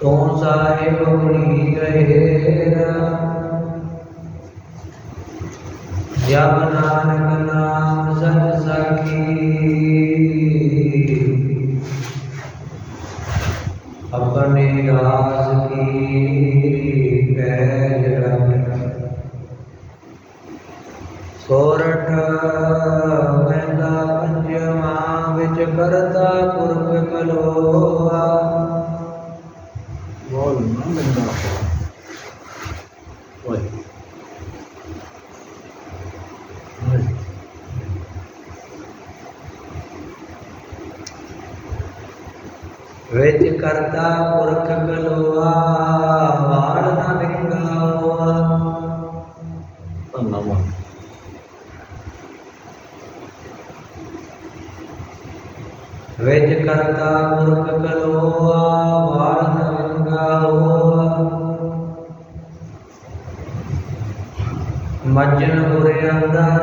तो साहेब मुनि गहे जब नानक नाम सत सखी अपने दास की ਵਿੱਚ ਕਰਤਾ ਪੁਰਖ ਕਲੋਆ ਵਾੜ ਨਾ ਵਿੰਗਾਵਾ ਧੰਨਾ ਮਨ ਵਿੱਚ ਕਰਤਾ ਪੁਰਖ ਕਲੋਆ ਵਾੜ ਨਾ ਵਿੰਗਾਵਾ ਮੱਜਨ ਗੁਰੇ ਅੰਦਾ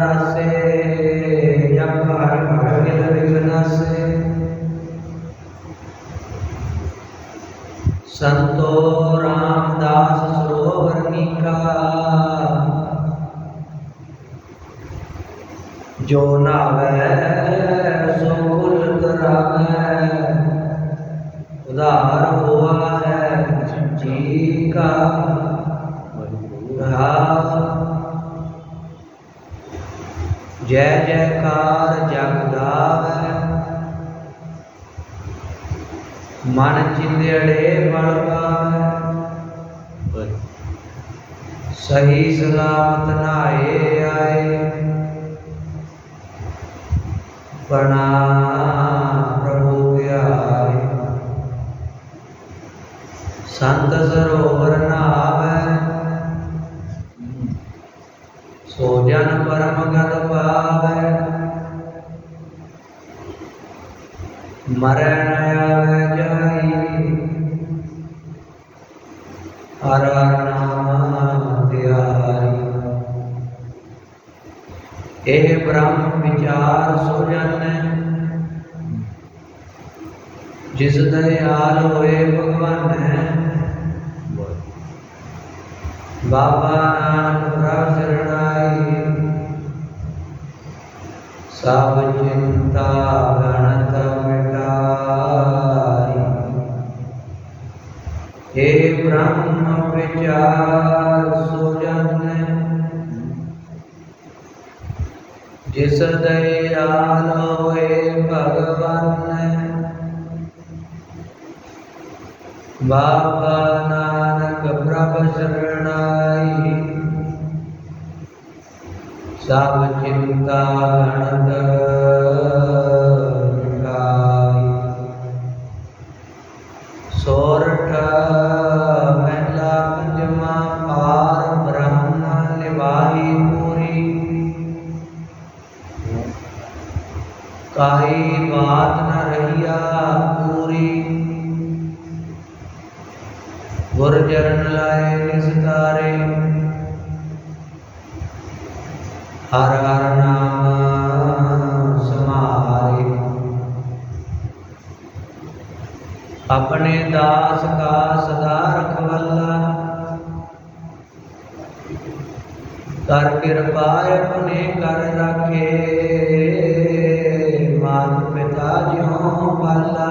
संतो रामदास सरोवरनिका जो नावे सोल करावे उदार हुआ है जी का जय जयकार। मन ಮನಚಿಂದೆಯಡೆ ಬಳಬಾಯ सही सलामत नाए आए प्रणाम प्रभु प्यारे संत सरोवर नाव. सोजन परम गल पाव. मरण ਸੋ ਜਾਣੈ ਜਿਸ ਦਇਆਲ ਹੋਏ ਭਗਵਾਨ ਬੋਲ ਬਾਬਾ ਨਾਨਕ ਪ੍ਰਭ ਸਰਣਾਈ ਸਭ ਚਿੰਤਾ ਗਣਤ ਮਿਟਾਈ ਏ ਬ੍ਰਹਮ ਵਿਚਾਰ ਸੋ ਜਾਣੈ जिस दयाल भगवान। बाबा नानक प्रभ शरणाई। सब चिंता गणत अपने दास का सदा रखवाला कर कृपा अपने कर रखे मात पिता ज्यो पाला।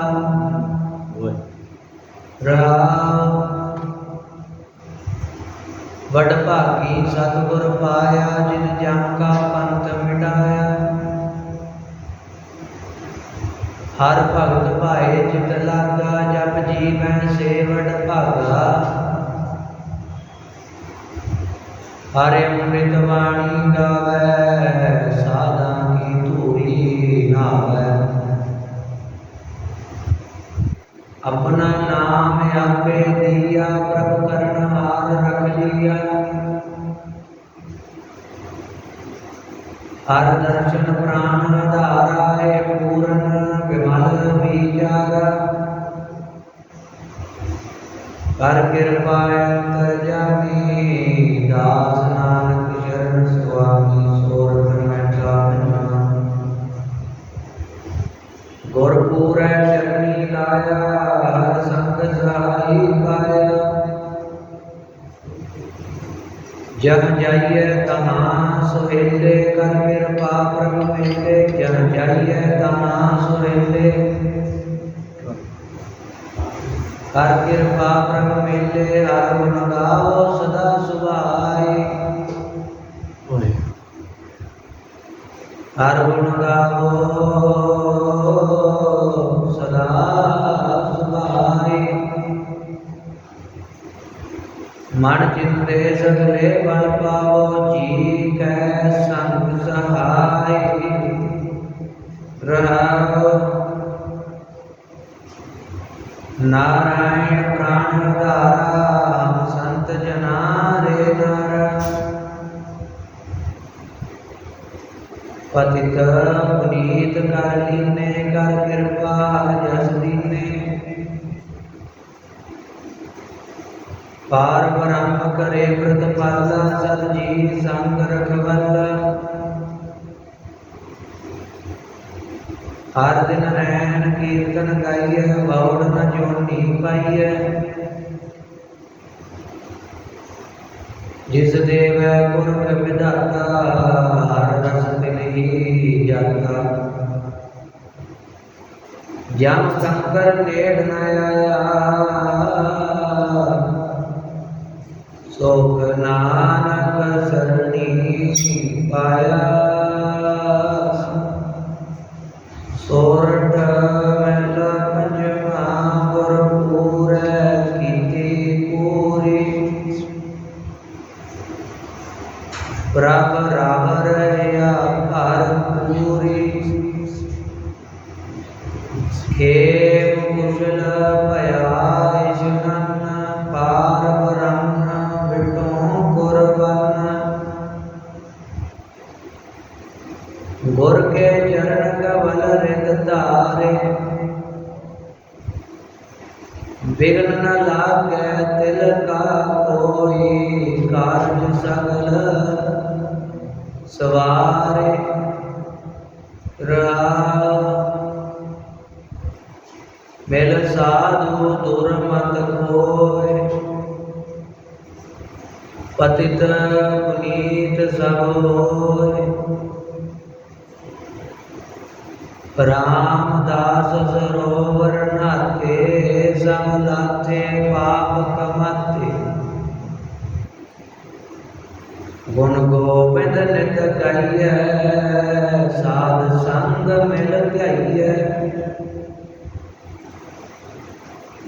वडभागी सतगुर पाया जिन का पंथ मिटाया। हर भगत भाए जित लागा ਜੀਵਨ ਸੇਵਨ ਭਾਗਾ। ਹਰਿ ਅੰਮ੍ਰਿਤ ਬਾਣੀ ਗਾਵੇ ਸਾਦਾ ਕੀ ਧੂਰੀ ਨਾਵੇ। ਆਪਣਾ ਨਾਮ ਆਪੇ ਦਿਆ, ਪ੍ਰਭ ਕਰਨ ਹਾਰ ਰਖ ਲਿਆ। ਹਰ ਦਰਸ਼ਨ ਪ੍ਰਾਨ ਆਧਾਰਾਏ ਪੂਰਨ ਬਿਮਲ ਵਿਚਾਰਾ ਕਰ ਕਿਰਪਾ ਅੰਤਰ ਜਾਮੀ ਦਾਸ ਨਾਨਕ ਚਰਨ ਸੁਆਮੀ ਸੋਰਣ ਮੈਂ ਚਾਹਨਾ ਗੁਰਪੂਰੈ ਚਰਨੀ ਲਾਇਆ, ਹਰ ਸੰਗ ਸਹਾਈ ਪਾਇਆ। ਜਹ ਜਾਈਏ ਤਹਾਂ ਸੁਹੇਲੇ ਕਰ ਕਿਰਪਾ ਪ੍ਰਭ ਮੇਲੇ ਜਹ ਜਾਈਏ ਤਹਾਂ ਸੁਹੇਲੇ कर कृपा प्रभ मिले हर गुण गाओ सदा सुभाई ओए हर गुण ਰਹਿਣ ਕੀਰਤਨ ਗਾਈਐ ਬੌੜ ਨ ਜੋਨੀ ਪਾਈਐ ਜਿਸ ਦੇਵੈ ਪੁਰਖ ਵਿਧਾਤਾ ਹਰ ਰਸ ਤਿਨਹੀ ਜਾਤਾ ਜਮ ਸੰਕਰ ਨੇੜ ਨ ਆਇਆ ਸੋਖ ਨਾਨਕ ਸਰਣੀ ਪਾਇਆ प्रभ रावर पूरी। खेम कुशल पयाशनन पारवरन्न विटों कुरवन गुर के चरण कबल रित तारे। विघ्न न ਮਿਲ ਸਾਧੂ ਦੁਰਮਤ ਕੋਇ ਪਤਿਤ ਪੁਨੀਤ ਸਭ ਹੋਇ ਰਾਮਦਾਸ ਸਰੋਵਰ ਨਾਤੇ ਸਭ ਲਾਥੇ ਪਾਪ ਕਮਾਤੇ ਗੁਣ ਗੋਬਿੰਦ ਨਿਤ ਗਾਈਐ, ਸਾਧ ਸੰਗ ਮਿਲ ਧਿਆਈਐ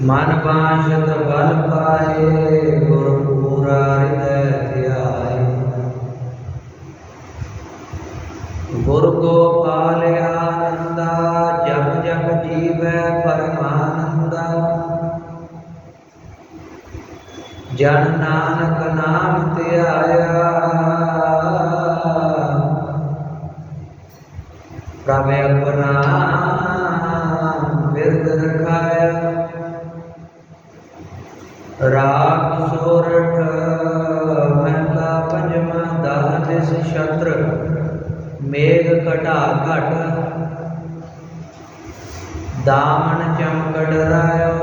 ਮਨ ਬਾਸ਼ਤ ਬਲ ਪਾਏ, ਗੁਰ ਪੂਰਾ ਹਿਰਦੈ ਧਿਆਏ। ਗੁਰ ਗੋਪਾਲ ਆਨੰਦਾ, ਜਪ ਜਪ ਜੀਵੈ ਪਰਮਾਨੰਦਾ। ਜਨ ਨਾਨਕ ਨਾਮ दामन चमकड़ रायो।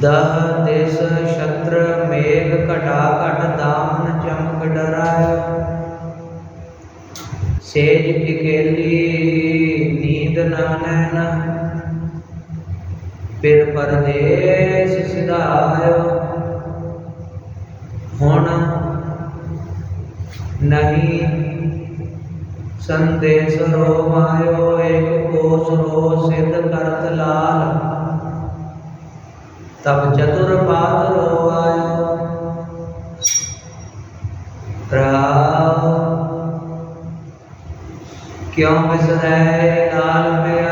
दह दिस शत्र मेघ कटाकट दामन चमकड़ रायो। सेज अकेली नींद न नैना। फिर परदेस सिधायो। हुण नहीं संदेश रो मायो, एक कोश रो सिद्ध करत लाल। तब चतुर पात रो आयो क्यों मिस है लाल में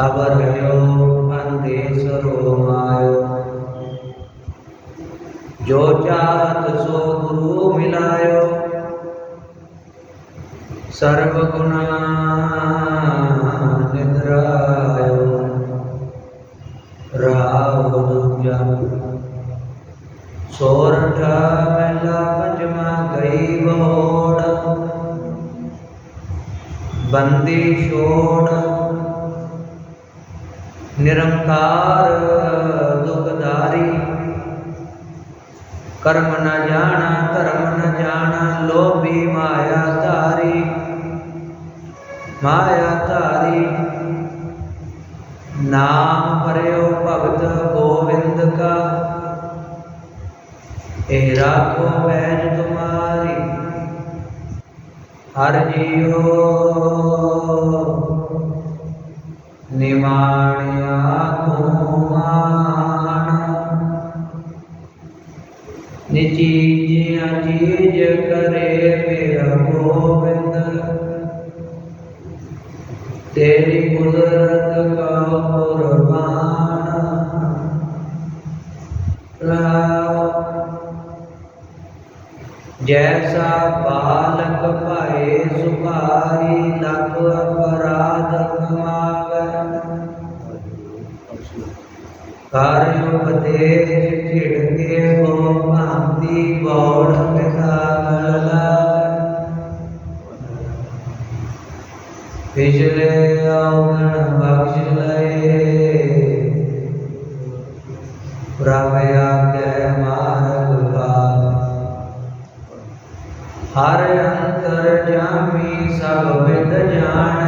कबरयो जो चाहत सो गुरु मिलायो। सर्व गुण ਕਰਮ ਨ ਜਾਣਾ, ਧਰਮ ਨ ਜਾਣਾ, ਲੋਭੀ ਮਾਇਆ ਧਾਰੀ ਮਾਇਆ ਧਾਰੀ। ਨਾਮ ਪਰਿਓ ਭਗਤ ਗੋਵਿੰਦ ਕਾ, ਇਹ ਰਾਖੋ ਬੈਜ ਤੁਮਾਰੀ। ਹਰ ਜੀਓ ਨਿਮਾਣਿਆ ਤੂੰ जीज अज़ीज़ करे मेरा कुदरत जैसा बालक पाए सुपारी लख अपराध कमावे कार्य उपदेश छिड़के हो अधिक अवगण बक्षले प्रभया जय मार्ग भाग हर अंतर जामी सब विद जान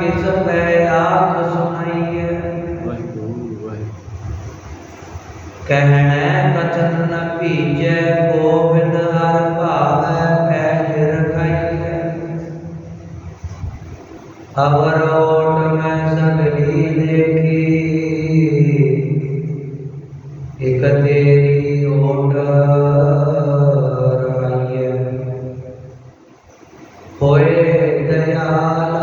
किस पे आप सुनाइए कहने कथन न ਸੁਣਾਈਐ ਵਾਹਿਗੁਰੂ ਵਾਹਿਗੁਰੂ ਕਹਿਣੈ ਕਥਨ ਨ ਭੀਜੈ ਗੋਬਿੰਦ ਹਰ ਭਾਵੈ ਪੈਜ ਰਖਾਈਐ ਅਵਰੋਟ ਮੈਂ ਸਗਲੀ ਦੇਖੀ ਇਕ ਤੇਰੀ ਓਟ ਰਹਾਈਐ ਹੋਏ ਦਇਆਲ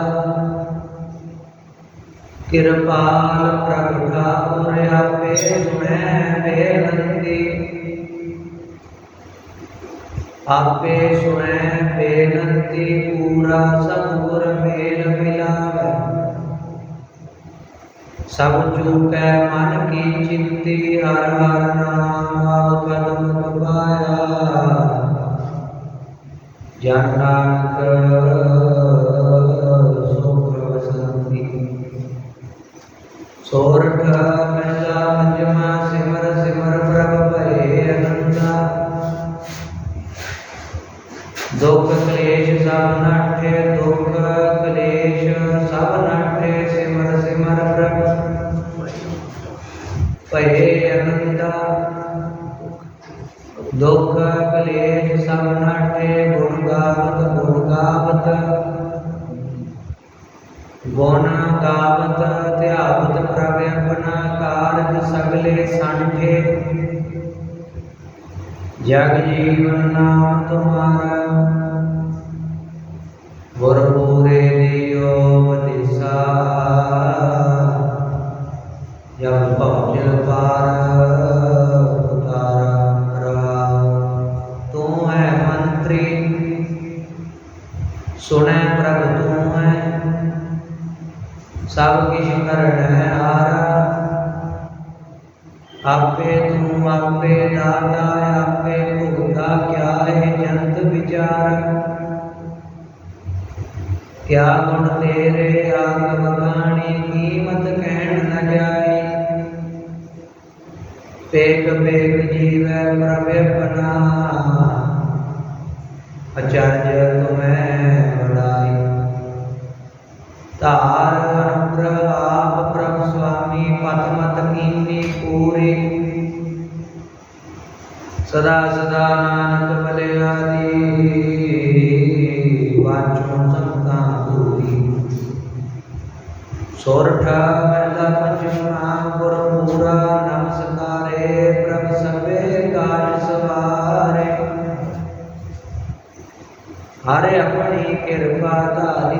ਕਿਰਪਾਲ ਪ੍ਰਭ ਠਾਕੁਰ ਆਪੇ ਸੁਣੈ ਬੇਨੰਤੀ आपे स्वयं बेनती पूरा सतगुर मेल मिलावे सब चूकै मन की चिंती हर हर नाम कदम कपाया जन नानक जगजीवन्नाम विवेक जीव प्रव्यपना आचार्य तो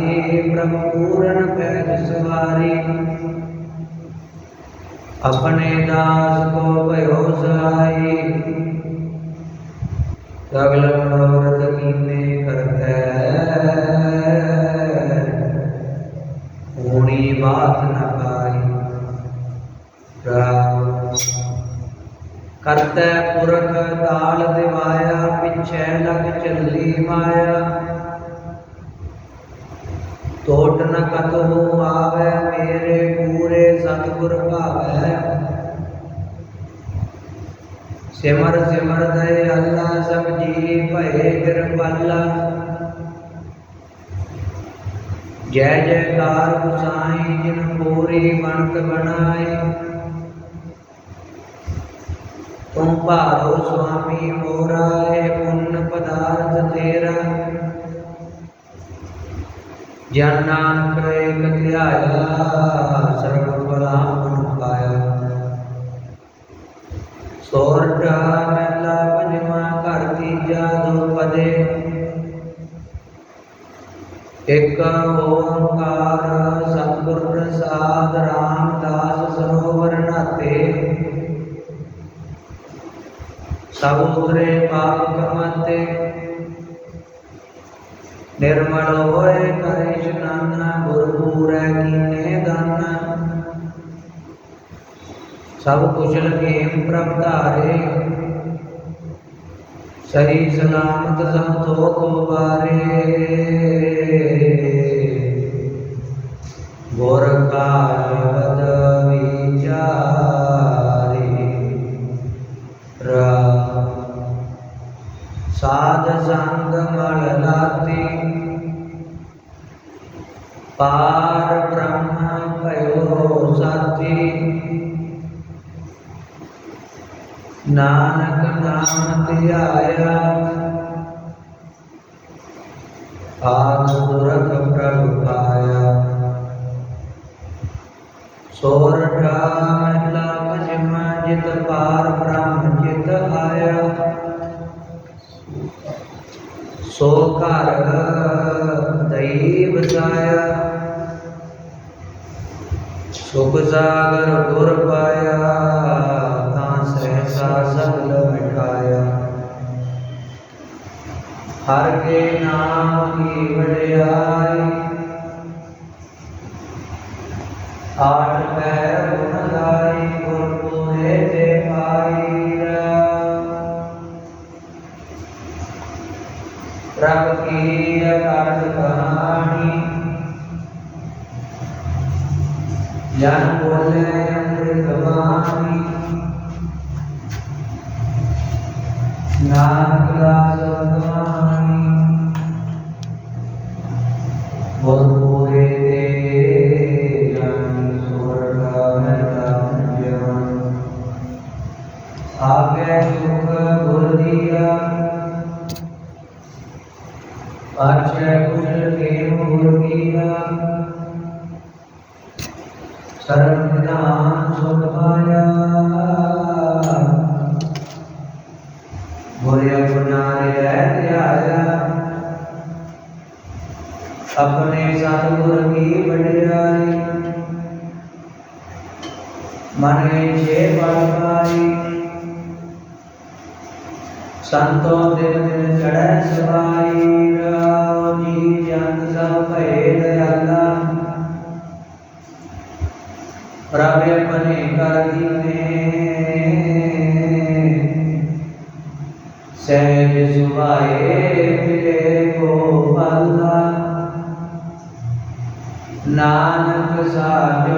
राधे ब्रह्म पूरण पैर सवारी। अपने दास को भयो सहाय सगल सिमर सिमर दे अल्लाह सब जी भये कृपाला जय जयकार गुसाई, जिन पूरी बनक बनाए तुम भारो स्वामी मोरा है पुण्य पदार्थ तेरा। जन नानक एक ध्याया सर्व एक ओंकार सतगुर प्रसाद, रामदास, सरोवर नाते सब उतरे पाप कमाते निर्मल होए करे स्नाना गुरपुर कीने दाना। सब कुशल गेम प्रभ धारे सही सलामत सब तो तुम्हारे गोरखा साध संग मलनाती पार ब्रह्म साथी नान आया। आज प्रभु पाया। जित पार ब्रह्म जित आया। सो सुख सागर गुर पाया। सहसा सब हर के नाम की वडियाई आठ पैर गुण गाई ते पाई रब की अकट कहानी। जन बोले अमृत वाणी। नाम का आगे सुख गुर दिया पाछे कुशल दिया सुख पाया आया। अपने सतगुर की बड़ाई मन छे पाई ਸੰਤੋ ਦਿਨ ਦਿਨ ਚੜੈ ਸਵਾਈ ਰਾਉ ਜੀ ਜਨ ਸਭ ਭਏ ਦਇਆਲਾ ਪ੍ਰਭ ਆਪਣੇ ਕਰ ਦੀਨੇ ਸਹਿਜ ਸੁਭਾਏ ਮਿਲੇ ਕੋ ਪਾਲਾ ਨਾਨਕ ਸਾਜ